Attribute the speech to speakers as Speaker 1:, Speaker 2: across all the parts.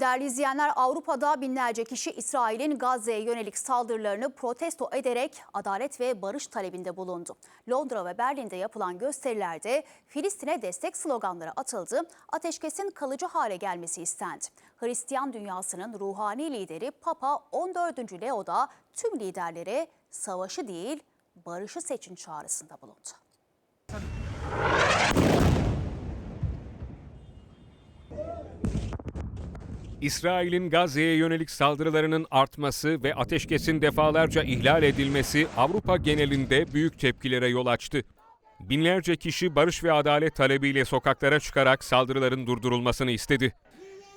Speaker 1: Değerli izleyenler Avrupa'da binlerce kişi İsrail'in Gazze'ye yönelik saldırılarını protesto ederek adalet ve barış talebinde bulundu. Londra ve Berlin'de yapılan gösterilerde Filistin'e destek sloganları atıldı, ateşkesin kalıcı hale gelmesi istendi. Hristiyan dünyasının ruhani lideri Papa 14. Leo da tüm liderlere savaşı değil barışı seçin çağrısında bulundu.
Speaker 2: İsrail'in Gazze'ye yönelik saldırılarının artması ve ateşkesin defalarca ihlal edilmesi Avrupa genelinde büyük tepkilere yol açtı. Binlerce kişi barış ve adalet talebiyle sokaklara çıkarak saldırıların durdurulmasını istedi.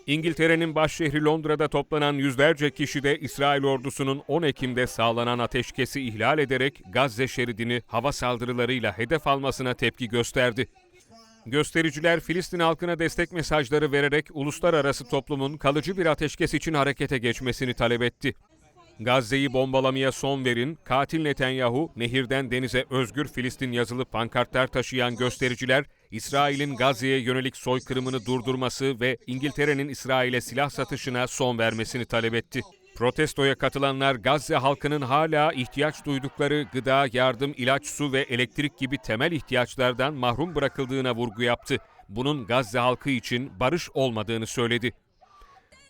Speaker 2: İngiltere'nin başşehri Londra'da toplanan yüzlerce kişi de İsrail ordusunun 10 Ekim'de sağlanan ateşkesi ihlal ederek Gazze şeridini hava saldırılarıyla hedef almasına tepki gösterdi. Göstericiler Filistin halkına destek mesajları vererek uluslararası toplumun kalıcı bir ateşkes için harekete geçmesini talep etti. Gazze'yi bombalamaya son verin, katil Netanyahu, nehirden denize özgür Filistin yazılı pankartlar taşıyan göstericiler, İsrail'in Gazze'ye yönelik soykırımını durdurması ve İngiltere'nin İsrail'e silah satışına son vermesini talep etti. Protestoya katılanlar Gazze halkının hala ihtiyaç duydukları gıda, yardım, ilaç, su ve elektrik gibi temel ihtiyaçlardan mahrum bırakıldığına vurgu yaptı. Bunun Gazze halkı için barış olmadığını söyledi.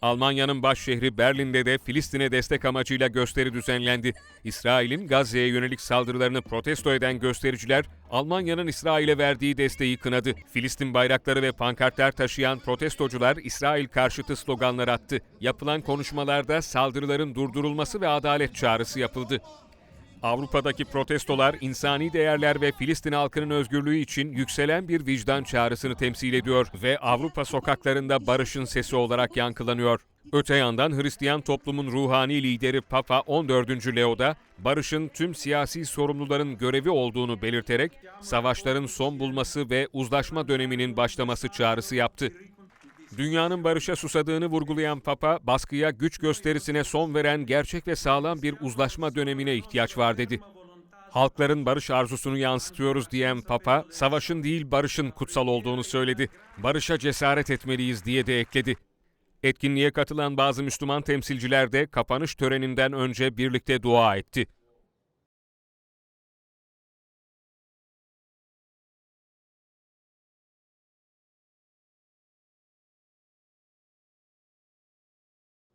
Speaker 2: Almanya'nın başşehri Berlin'de de Filistin'e destek amacıyla gösteri düzenlendi. İsrail'in Gazze'ye yönelik saldırılarını protesto eden göstericiler Almanya'nın İsrail'e verdiği desteği kınadı. Filistin bayrakları ve pankartlar taşıyan protestocular İsrail karşıtı sloganlar attı. Yapılan konuşmalarda saldırıların durdurulması ve adalet çağrısı yapıldı. Avrupa'daki protestolar insani değerler ve Filistin halkının özgürlüğü için yükselen bir vicdan çağrısını temsil ediyor ve Avrupa sokaklarında barışın sesi olarak yankılanıyor. Öte yandan Hristiyan toplumun ruhani lideri Papa 14. Leo da barışın tüm siyasi sorumluların görevi olduğunu belirterek savaşların son bulması ve uzlaşma döneminin başlaması çağrısı yaptı. Dünyanın barışa susadığını vurgulayan Papa, baskıya güç gösterisine son veren gerçek ve sağlam bir uzlaşma dönemine ihtiyaç var dedi. Halkların barış arzusunu yansıtıyoruz diyen Papa, savaşın değil barışın kutsal olduğunu söyledi. Barışa cesaret etmeliyiz diye de ekledi. Etkinliğe katılan bazı Müslüman temsilciler de kapanış töreninden önce birlikte dua etti.